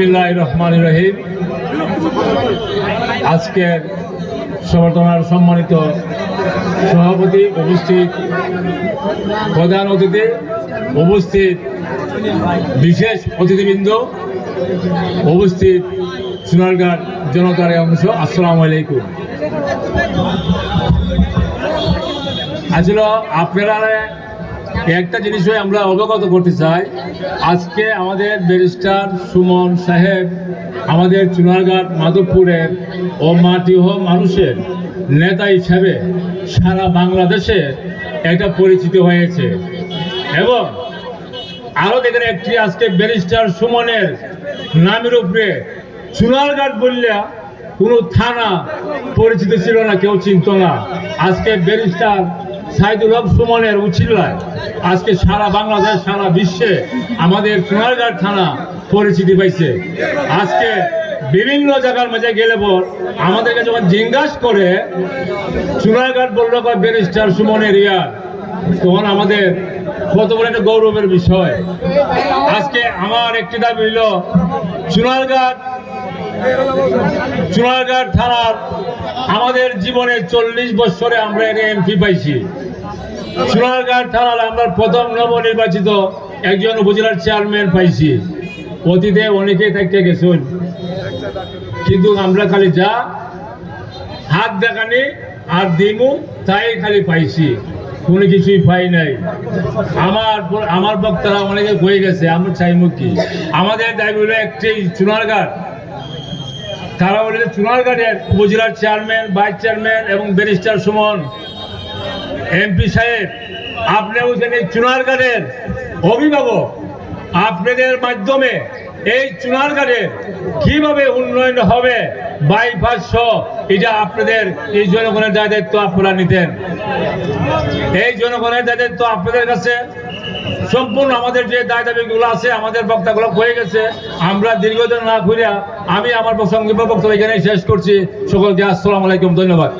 বিসমিল্লাহ রহমান রহিম। আজকের সবর্তনার সম্মানিত সভাপতি উপস্থিত প্রধান অতিথি উপস্থিত বিশেষ অতিথিবৃন্দ উপস্থিত সোনারঘাট জনতার অংশ, আসসালামু আলাইকুম। আসলে আপনারা একটা বিষয়ে আমরা অবগত করতে চাই। আজকে আমাদের ব্যারিস্টার সুমন সাহেব আমাদের চুনারঘাট মাধবপুরের ও মাটিহ মানুষের নেতা হিসাবে সারা বাংলাদেশে একটা পরিচিত হয়েছে। এবং আরও দেখেন একটি আজকে ব্যারিস্টার সুমনের নামের উপরে চুনারঘাট বললে কোনো থানা পরিচিত ছিল না, কেউ চিনত না। আজকে ব্যারিস্টার সাইদুল হক সুমনের উচিল্লায় আজকে সারা বাংলাদেশ, সারা বিশ্বে আমাদের চুনারঘাট থানা পরিচিতি পাইছে। আজকে বিভিন্ন জায়গার মাঝে গেলে পর আমাদেরকে যখন জিজ্ঞাসা করে চুনারঘাট বলল ব্যারিস্টার সুমনের ইয়ার, তখন আমাদের কত বড় একটা গৌরবের বিষয়। আজকে আমার একটি দাবি হইল চুনারঘাট চুনারঘাট থানার আমাদের জীবনে চল্লিশ বছরে আমরা এর এমপি পাইছি। চুনারঘাট থানার আমরা প্রথম নবনির্বাচিত একজন উপজেলার চেয়ারম্যান পাইছি। অতীতে অনেকেই থাকতে গেছেন। কিন্তু আমরা খালি যা হাত দেখানি আর দিমু তাই খালি পাইছি। কোনো কিছুই পাই নাই। আমার আমার বক্তারা অনেকে হয়ে গেছে, আমরা চাইমু কি? আমাদের দাবি হলো একটি চুনারঘাট তারা যে চুনারঘাটের উপজেলার চেয়ারম্যান, ভাইস চেয়ারম্যান এবং ব্যারিস্টার সুমন। এমপি সাহেব আপনি হচ্ছেন এই চুনারঘাটের অভিভাবক। আপনাদের মাধ্যমে এই চুনারঘাটের কীভাবে উন্নয়ন হবে বাইপাস এটা আপনাদের, এই জনগণের দায় দায়িত্ব আপনারা নিতেন। এই জনগণের দায় দায়িত্ব আপনাদের কাছে। সম্পূর্ণ আমাদের যে দায় দাবিগুলো আছে, আমাদের বক্তাগুলো হয়ে গেছে। আমরা দীর্ঘদিন না ঘুরিয়া আমি আমার সংক্ষিপ্ত বক্তব্য এখানে শেষ করছি। সকলকে আসসালামু আলাইকুম, ধন্যবাদ।